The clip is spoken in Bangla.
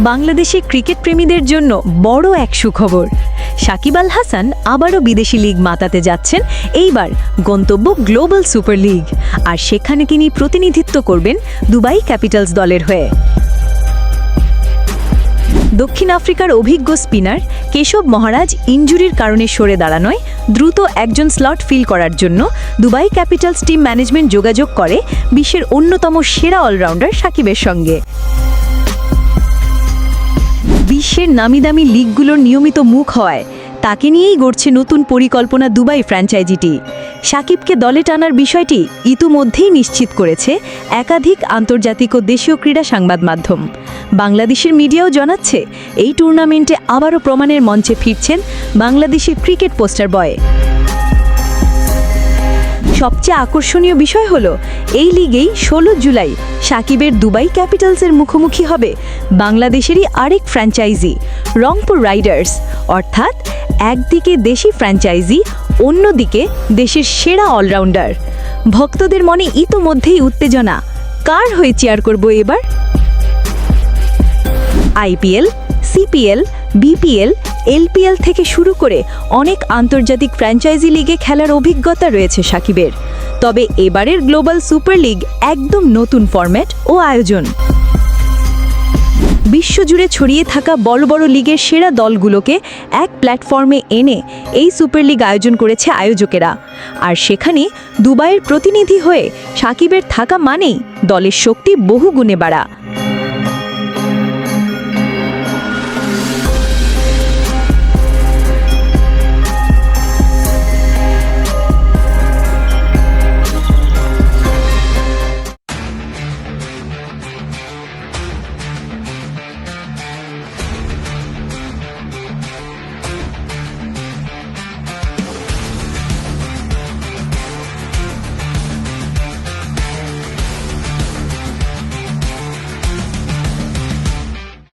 বাংলাদেশে ক্রিকেট প্রেমীদের জন্য বড় এক সুখবর। সাকিব আল হাসান আবারও বিদেশি লিগ মাতাতে যাচ্ছেন, এইবার গন্তব্য গ্লোবাল সুপার লিগ। আর সেখানে তিনি প্রতিনিধিত্ব করবেন দুবাই ক্যাপিটালস দলের হয়ে। দক্ষিণ আফ্রিকার অভিজ্ঞ স্পিনার কেশব মহারাজ ইনজুরির কারণে সরে দাঁড়ানোয় দ্রুত একজন স্লট ফিল করার জন্য দুবাই ক্যাপিটালস টিম ম্যানেজমেন্ট যোগাযোগ করে বিশ্বের অন্যতম সেরা অলরাউন্ডার সাকিবের সঙ্গে। বিশ্বের নামিদামি লিগগুলোর নিয়মিত মুখ হয় তাকে নিয়েই গড়ছে নতুন পরিকল্পনা দুবাই ফ্র্যাঞ্চাইজিটি। সাকিবকে দলে টানার বিষয়টি ইতিমধ্যেই নিশ্চিত করেছে একাধিক আন্তর্জাতিক ও দেশীয় ক্রীড়া সংবাদ মাধ্যম। বাংলাদেশের মিডিয়াও জানাচ্ছে, এই টুর্নামেন্টে আবারও প্রমাণের মঞ্চে ফিরছেন বাংলাদেশের ক্রিকেট পোস্টার বয়। সবচেয়ে আকর্ষণীয় বিষয় হলো, এই লিগেই ষোলো জুলাই সাকিবের দুবাই ক্যাপিটালসের মুখোমুখি হবে বাংলাদেশেরই আরেক ফ্র্যাঞ্চাইজি, রংপুর রাইডার্স। অর্থাৎ একদিকে দেশি ফ্র্যাঞ্চাইজি, অন্যদিকে দেশের সেরা অলরাউন্ডার। ভক্তদের মনে ইতোমধ্যেই উত্তেজনা। কার হয়ে চেয়ার করব এবার? আইপিএল, সিপিএল, বিপিএল এলপিএল থেকে শুরু করে অনেক আন্তর্জাতিক ফ্র্যাঞ্চাইজি লিগে খেলার অভিজ্ঞতা রয়েছে সাকিবের। তবে এবারের গ্লোবাল সুপার লিগ একদম নতুন ফরম্যাট ও আয়োজন। বিশ্বজুড়ে ছড়িয়ে থাকা বড় বড় লিগের সেরা দলগুলোকে এক প্ল্যাটফর্মে এনে এই সুপার লিগ আয়োজন করেছে আয়োজকেরা। আর সেখানে দুবাইয়ের প্রতিনিধি হয়ে সাকিবের থাকা মানেই দলের শক্তি বহু গুণে বাড়া।